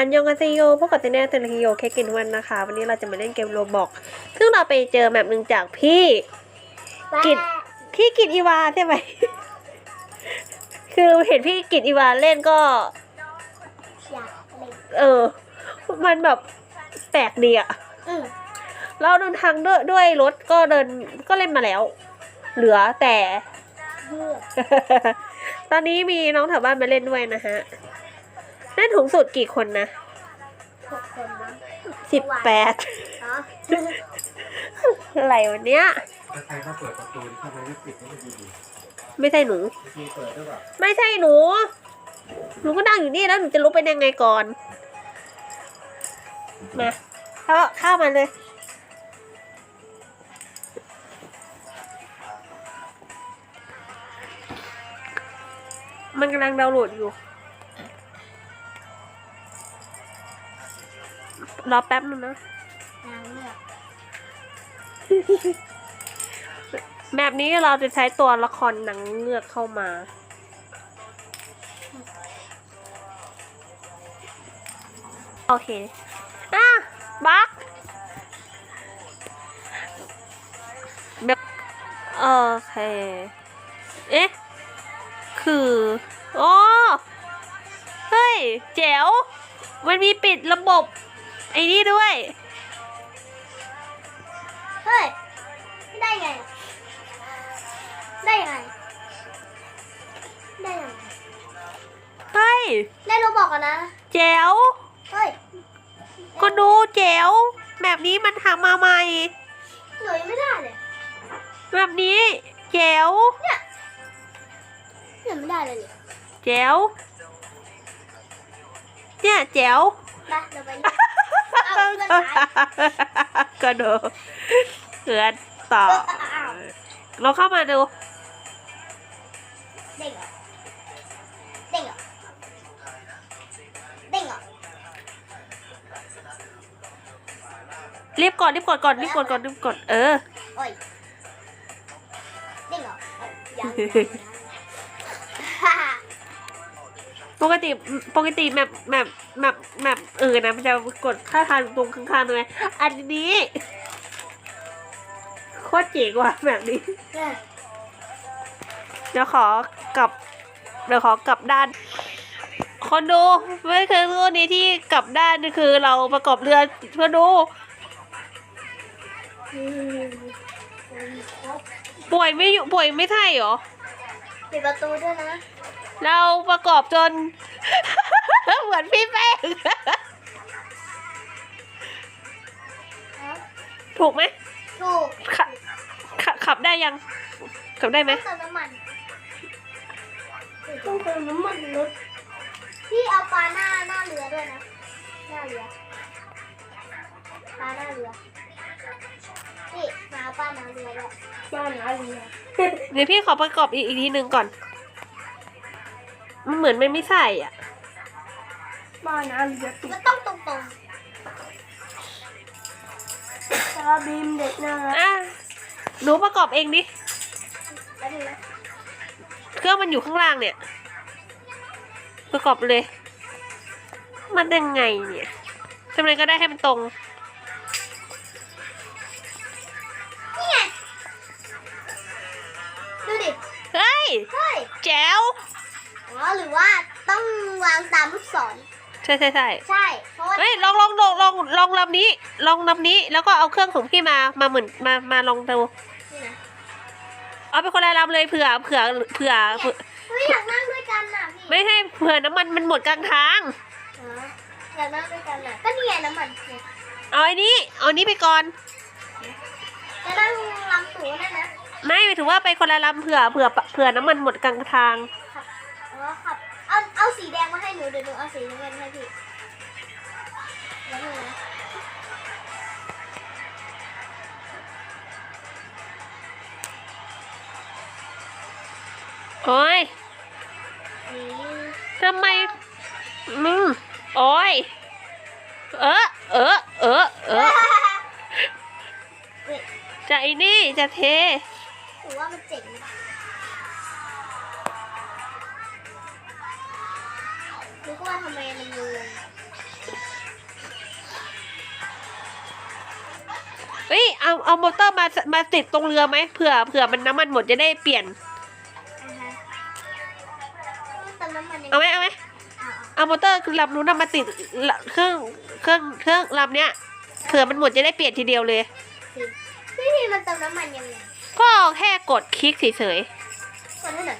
อันยองกาเซโยพวกกับเตเน่เทนคิโยเคกินวันนะคะ วันนี้เราจะมาเล่นเกมโรบอกซึ่งเราไปเจอแมปหนึ่งจากพี่กิจพี่กิตอีวาใช่ไหม คือเห็นพี่กิตอีวาเล่นก็อยากเล่นเออ มันแบบแปลกดีอะอืมเราเดินทางด้วยด้วยรถก็เดินก็เล่นมาแล้ว เหลือแต่เบื่อตอนนี้มีน้องแถวบ้านมาเล่นด้วยนะฮะ เล่นถุงสุดกี่คนนะหกคนมั้งสิบแปดเนาะอะไรวันเนี้ย ถ้าใครเขาเปิดประตูทำไมไม่ปิดให้มันดีไม่ใช่หนูๆประตูเปิดด้วยแบบไม่ใช่หนู หนูก็นั่งอยู่นี่แล้วหนูจะลุกไปยังไงก่อน มาเข้าเข้ามาเลย มันกำลังดาวน์โหลดอยู่ รอแป๊บนึงนะ นางเลือกแบบนี้เราจะใช้ตัวละครหนังเงือกเข้ามา โอเค อะบักแบบโอเค เอ๊ะ คืออ๋อเฮ้ยแจ๋ว มันมีปิดระบบ ไอ้นี่ด้วย เฮ้ย ได้ไง ได้ไง ได้ยังไงเฮ้ย ได้เราบอกกันนะ แจ๋ว เฮ้ย ก็ดูแจ๋ว แบบนี้มันทำมาใหม่ หนูยังไม่ได้เลยแบบนี้ แจ๋วยังไม่ได้เลยเนี่ยแจ๋ว เนี่ยแจ๋วไปเดี๋ยวไป เอาเพื่อนหายก็ดูเกินต่ออ้าวเราเข้ามาดู เด้งเหรอเด้งเหรอเด้งเหรอรีบกดรีบกดก่อนรีบกดก่อนรีบกดเออ โอ้ยเด้งเหรอยัง ปกติปกติแบบแบบ แบบแบบเออนะมันจะกดค่าทางตรงข้างๆตรงไหนอันนี้โคตรเจ๋งว่ะแบบนี้ เดี๋ยวขอกลับ เดี๋ยวขอกลับด้าน คนดูไม่เคยรู้นี้ที่กลับด้านนี่คือเราประกอบเรือเพื่อดูป่วยไม่อยู่ป่วยไม่ใช่เหรอ ปิดประตูด้วยนะ เราประกอบจน เหมือนพี่แป้งถูกไหมถูกขับขับขับได้ยัง ขับได้ไหมต้องเติมน้ำมันต้องเติมน้ำมันรถพี่เอาปลาหน้าหน้าเรือด้วยนะ หน้าเรือปลาหน้าเรือพี่มาเอาปลาหน้าเรือด้วยปลาหน้าเรือเดี๋ยวพี่ขอประกอบอีกอีกทีหนึ่งก่อน มันเหมือนมันไม่ใส่อะ ปลาหน้าเรือมันต้องตรงตรงตาบีมเด็กน่ารักอะหนูประกอบเองดิ แล้วดูนะเครื่องมันอยู่ข้างล่างเนี่ย ประกอบเลย มันยังไงเนี่ยทำไมก็ได้ให้มันตรง นี่ไง ดูดิ เฮ้ย เฮ้ย แจ๋ว อ๋อหรือว่าต้องวางตามลูกศรใช่ใช่ใช่ใช่เพราะว่าเฮ้ยลองลองลองลองลองลำนี้ ลองลำนี้แล้วก็เอาเครื่องของพี่มามาเหมือนมามาลองดูนี่นะเอาไปคนละลำเลยเผื่อเผื่อเผื่อเผื่อเฮ้ยอยากนั่งด้วยกันน่ะพี่ไม่ให้เผื่อน้ำมันมันหมดกลางทาง อ๋ออยากนั่งด้วยกันน่ะก็นี่ไงน้ำมันเนี่ยเอาไอ้นี้เอานี้ไปก่อน จะนั่งลำตัวนั่นนะไม่หมายถึงว่าไปคนละลำเผื่อเผื่อเผื่อน้ำมันหมดกลางทาง ขับอ๋อขับ เอาเอาสีแดงมาให้หนูเดี๋ยวหนูเอาสีน้ำเงินให้พี่แล้วหนูนะโอ้ยนี่ทำไมมึงโอ้ย เออเออเออเออเว้ยจะไอ้นี่จะเท หนูว่ามันเจ๋งนะ คือว่าทำไมมันงงเฮ้ยเอาเอามอเตอร์มามาติดตรงเรือไหมเผื่อเผื่อมันน้ำมันหมดจะได้เปลี่ยนแนเอาไหมเอาไหมเอามอเตอร์ลำนู้นมาติดเครื่องเครื่องเครื่องลำเนี้ยเผื่อมันหมดจะได้เปลี่ยนทีเดียวเลยวิธีมันเติมน้ำมันยังไงก็แค่กดคลิกเฉยๆ กดให้หน่อย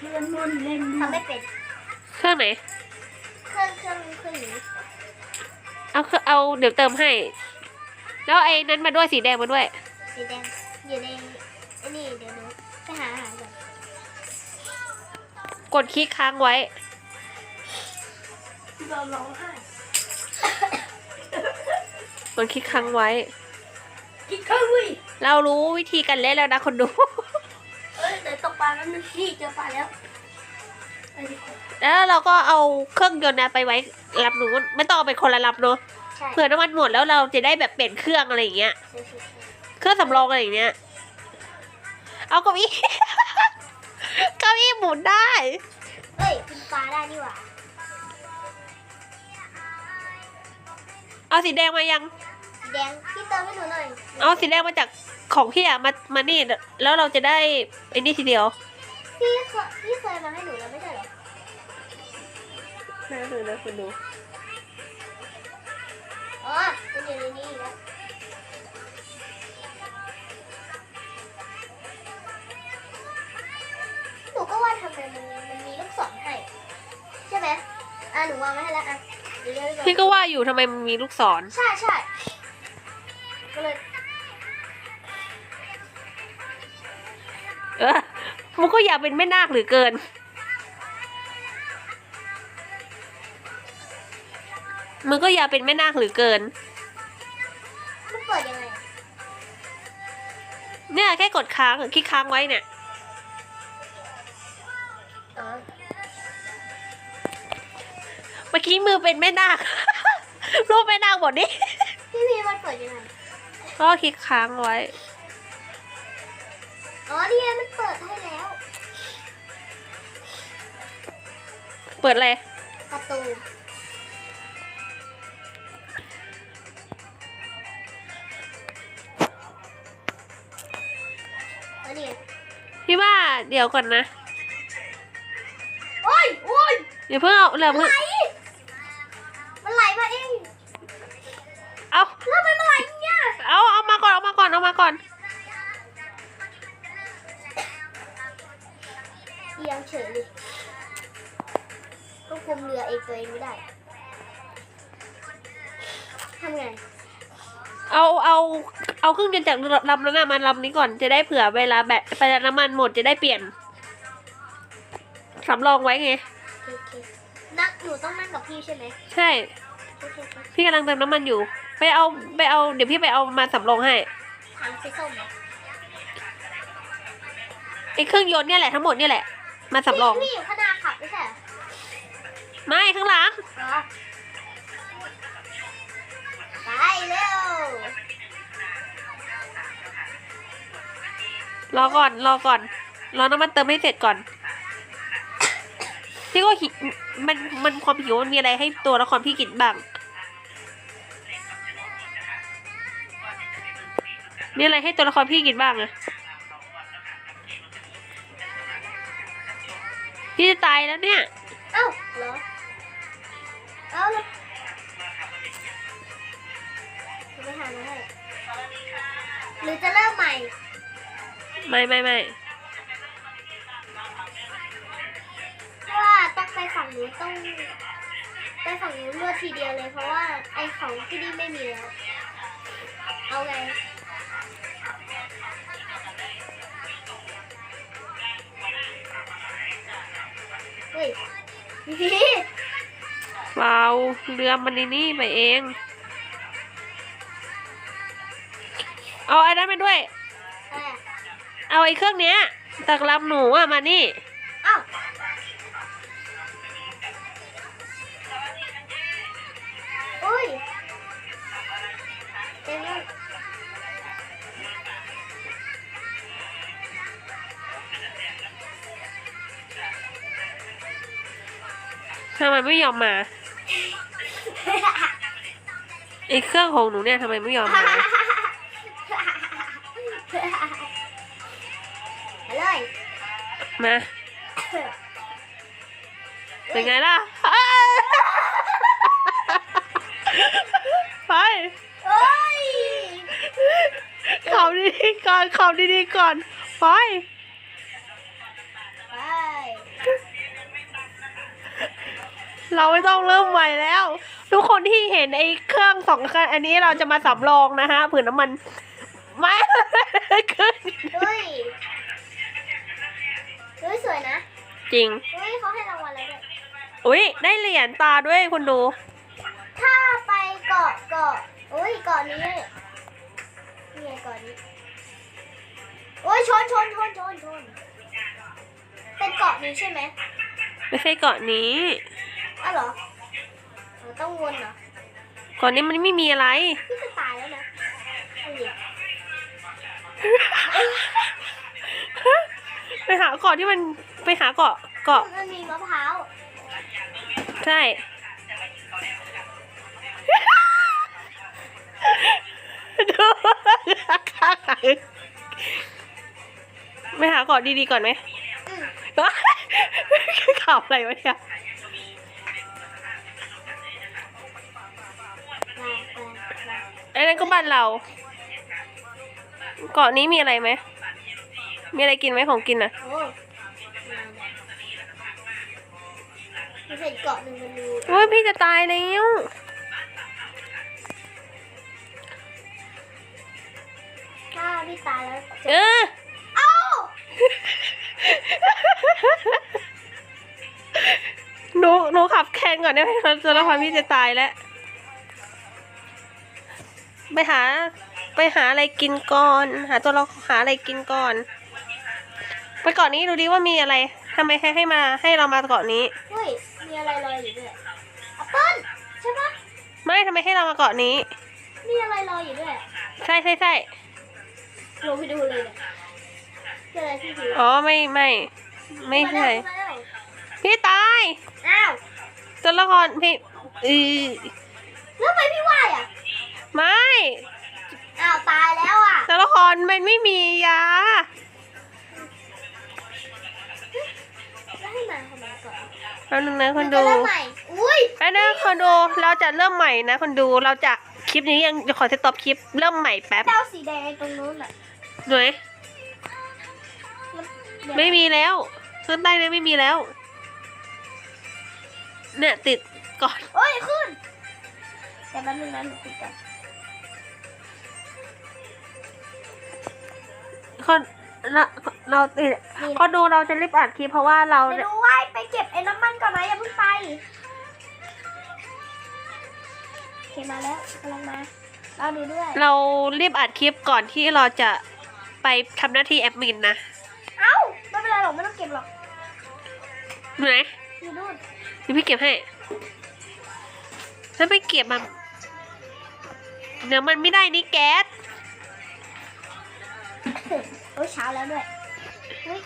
เรียนนู่นเล่นทำไม่เป็น รื่องไหน เครื่องเครื่องเครื่องนี้เอาเครื่องเอาเดี๋ยวเติมให้ แล้วไอ้นั้นมาด้วยสีแดงมาด้วย สีแดงอยู่ในไอ้นี่เดี๋ยวหนูไปหาอาหารก่อนกดคลิกค้างไว้พี่บอลร้องไห้กดคลิกค้างไว้ กินข้าวเว้ยเรารู้วิธีการเล่นแล้วนะคนดู เอ้ยเดี๋ยวตกปลาแล้วนึงพี่เจอปลาแล้วไปดีกว่า แล้วเราก็เอาเครื่องยนต์นะไปไว้ลำนู้นไม่ต้องเอาไปคนละลำเนาะใช่เผื่อน้ำมันหมดแล้วเราจะได้แบบเปลี่ยนเครื่องอะไรอย่างเงี้ยใช่ใช่ใช่เครื่องสำรองอะไรอย่างเงี้ย เอาเก้าอี้ เก้าอี้หมุนได้ เอ้ยกินปลาได้นี่หว่าเอาสีแดงมายัง สีแดงพี่เติมให้หนูหน่อยเอาสีแดงมาจากของพี่อะมามานี่แล้วเราจะได้ไอ้นี่ทีเดียว พี่เคยพี่เคยมาให้หนูแล้วไม่ใช่เหรอน่าดูนะคุณดูอ๋อมันอยู่ในนี้อีกแล้วหนูก็ว่าทำไมมันมันมีลูกศรให้ ใช่ไหมอะหนูวางไว้ให้แล้วอะเดี๋ยวเดี๋ยวเดี๋ยวพี่ก็ว่าอยู่ทำไมมันมีลูกศร ใช่ใช่ก็เลย มันก็อยากเป็นแม่นาคหรือเกินมันก็อยากเป็นแม่นาคหรือเกิน มันเปิดยังไง เนี่ยแค่กดค้างคลิกค้างไว้เนี่ย อ๋อ เมื่อกี้มือเป็นแม่นาค รูปแม่นาคหมดนี่พี่พีมันเปิดยังไง ก็คลิกค้างไว้ อ๋อนี่ไงมันเปิดให้แล้ว เปิดอะไร ประตูแล้วนี่ไงพี่ว่าเดี๋ยวก่อนนะ โอ้ยโอ้ยเดี๋ยวเพิ่งเอาเดี๋ยวมันเพิ่งไหลมันไหลมาเองเอาแล้วมันไหลเนี่ยเอาเอามาก่อนเอามาก่อนเอามาก่อน เอียงเฉยเลย ควบคุมเรือเองตัวเองไม่ได้ทำไง เอาเอาเอาเครื่องยนต์จากลำนั้นนะมาลำนี้ก่อนจะได้เผื่อเวลาแบตเวลาน้ำมันหมดจะได้เปลี่ยนสำรองไว้ไง โอเคนั่งหนูต้องนั่งกับพี่ใช่ไหมใช่ โอเคโอเคพี่กำลังเติมน้ำมันอยู่ ไปเอาไปเอาเดี๋ยวพี่ไปเอามาสำรองให้ถังสีส้มเหรอไอ้เครื่องยนต์เนี่ยแหละทั้งหมดเนี่ยแหละมาสำรอง พี่พี่อยู่ข้างหน้าขับ ไม่ข้างหลัง ไปเร็วรอก่อน รอก่อน รอน้ำมันเติมให้เสร็จก่อน พี่ก็หิมันมันความหิวมันมีอะไรให้ตัวละครพี่กินบ้าง มีอะไรให้ตัวละครพี่กินบ้างอะพี่จะตายแล้วเนี่ย เอ้าเหรอ เอ้าแล้วจะไปหามาให้หรือจะเริ่มใหม่ ไม่ไม่ไม่เพราะว่าต้องไปฝั่งนู้นต้อง ไปฝั่งนู้นรวดทีเดียวเลย เพราะว่าไอของที่นี่ไม่มีแล้ว เอาไงเฮ้ยพี่ เปล่าเรือมันในนี่ไปเอง เอาไอ้นั้นไปด้วยอะไรอะเอาไอ้เครื่องเนี้ยจากลำหนูอะมานี่เอ้าอุ้ยเต็มเลยทำไมไม่ยอมมา ไอ้เครื่องของหนูเนี่ยทำไมไม่ยอมมาเลยมาเป็นไงล่ะไปขับดีก่อนขับดีก่อน ไปเราไม่ต้องเริ่มใหม่แล้ว ทุกคนที่เห็นไอ้เครื่องสองคันอันนี้เราจะมาสำรองนะฮะเผื่อน้ำมันไม่ขึ้นเฮ้ยเฮ้ยสวยนะจริงเฮ้ยเขาให้รางวัลแล้วด้วยอุ้ยได้เหรียญตาด้วยคุณดู ถ้าไปเกาะเกาะโอ้ยเกาะนี้นี่ไงเกาะนี้โอ้ยชนชนชนชนชนเป็นเกาะนี้ใช่ไหมไม่ใช่เกาะนี้อ้าวเหรอ เราต้องวนเหรอเกาะนี้มันไม่มีอะไร พี่จะตายแล้วนะเอาดิไปหาเกาะที่มันไปหาเกาะเกาะมันมีมะพร้าวใช่ ดูข้างหลังไปหาเกาะดีๆก่อนไหมอืมข่าวอะไรวะเนี่ย บ้านเรา เกาะนี้มีอะไรไหม มีอะไรกินไหมของกินอะโอ้มามันเป็นเกาะหนึ่งมันมีโอ้ยพี่จะตายแล้วถ้าพี่ตายแล้วเออเอ้าหนูหนูขับแข่งก่อนได้ไหมตัวละครพี่จะตายแล้ว ไปหา ไปหาอะไรกินก่อน หาตัวเราหาอะไรกินก่อน ไปเกาะนี้ดูดิว่ามีอะไรทำไมให้ให้มาให้เรามาเกาะนี้ เฮ้ย มีอะไรลอยอยู่ด้วยแอปเปิ้ลใช่ปะไม่ทำไมให้เรามาเกาะนี้ มีอะไรลอยอยู่ด้วยใช่ใช่ใช่ลงไปดูเลยเนี่ยเจออะไรที่ถืออ๋อไม่ไม่ไม่ใช่มาแล้วพี่ตายอ้าวตัวละครพี่เออแล้วทำไมพี่ว่ายอะ ไม่อ้าวตายแล้วอะตัวละครมันไม่มียาแล้วให้มาทำไมก่อนแล้วนึงนะคนจะดูเริ่มใหม่อุ้ยแล้วนะคนดูเราจะเริ่มใหม่นะคนดูเราจะคลิปนี้ยังขอสต็อปคลิปเริ่มใหม่แป๊บดาวสีแดงตรงนู้นอะหน่วยเดี๋ยวไม่มีแล้วเครื่องใต้เนี่ยไม่มีแล้ว เนี่ยติดก่อนโอ้ยขึ้นแต่แป๊บนึงนะหนูติดก่อน คนเราเราติดนี่คนดูเราจะรีบอัดคลิปเพราะว่าเรา เดี๋ยวดูว่ายไปเก็บไอ้น้ำมันก่อนนะอย่าเพิ่งไปโอเคมาแล้วกำลังมาเราดูด้วย เรารีบอัดคลิปก่อนที่เราจะไปทำหน้าที่แอดมินนะ เอ้าไม่เป็นไรหรอกไม่ต้องเก็บหรอกอยู่ไหนอยู่นู่นเดี๋ยวพี่เก็บให้ถ้าไม่เก็บมันเดี๋ยวมันไม่ได้นี่แก๊ส โอ้ยเช้าแล้วด้วยเฮ้ย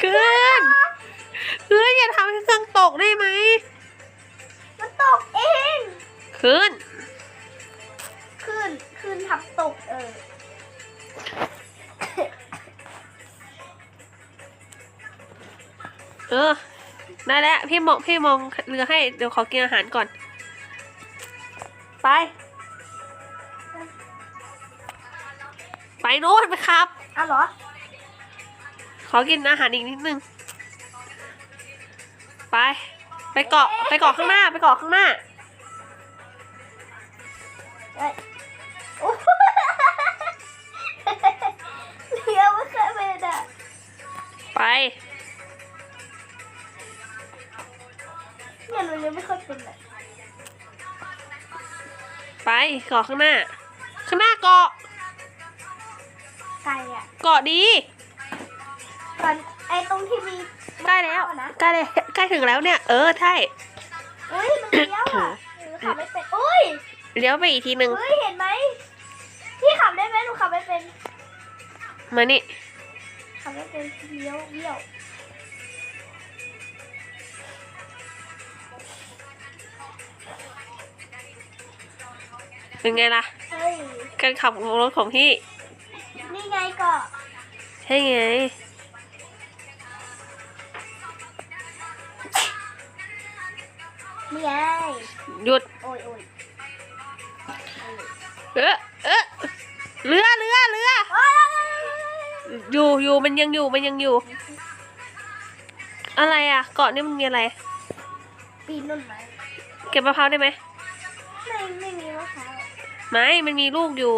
ขึ้นขึ้นอย่าทำให้เครื่องตกได้ไหม มันตกเอง ขึ้น ขึ้น ขึ้นทับตกเออเออ ได้แล้ว พี่มองพี่มองเรือให้ เดี๋ยวขอกินอาหารก่อน ไป ไปโน้นไปครับ อ้าวเหรอ ขอกินอาหารอีกนิดนึง ไป ไปเกาะไปเกาะข้างหน้า ไปเกาะข้างหน้า เอ้ยโอ้เลี้ยวไม่เคยเป็นอะไปเนี่ยหนูเลี้ยวไม่ค่อยเป็นอะ ไปเกาะข้างหน้า ข้างหน้าเกาะไกลอะเกาะดีตอนไอ้ตรงที่มีใกล้แล้วนะใกล้เลยใกล้ถึงแล้วเนี่ย เออใช่เอ้ยมันเลี้ยวอะหนูขับไม่เป็นอุ้ยเลี้ยวไปอีกทีหนึ่งเฮ้ยเห็นไหมพี่ขับได้ไหมหนูขับไม่เป็นมานี่ขับไม่เป็นเลี้ยวเลี้ยว เป็นไงล่ะ เฮ้ย การขับของรถของพี่ นี่ไงก็ใช่ไง นี่ไง หยุด โอ้ยโอ้ยเออเออเรือเรือเรือ โอ้ยอยู่อยู่มันยังอยู่มันยังอยู่ อะไรอะ เกาะนี่มันมีอะไร ปีนต้นไม้เก็บมะพร้าวได้ไหมไม่ ไม่ มันมีลูกอยู่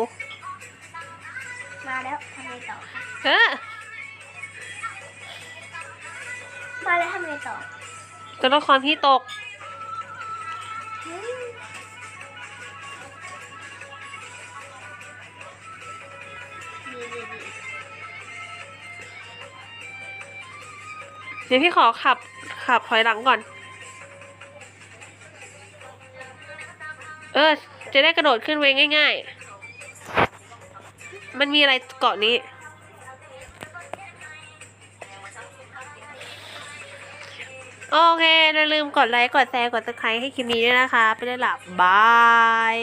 มาแล้วทำไงต่อคะเออมาแล้วทำไงต่อตัวละครพี่ตก อืมนี่นี่นี่เดี๋ยวพี่ขอขับ ขับถอยหลังก่อน เออ จะได้กระโดดขึ้นไว้ง่าย ๆ มันมีอะไรเกาะนี้ โอเคอย่าลืมกดไลค์ กดแชร์ กดติดตามให้คลิปนี้ด้วยนะคะ ไปได้หลับบาย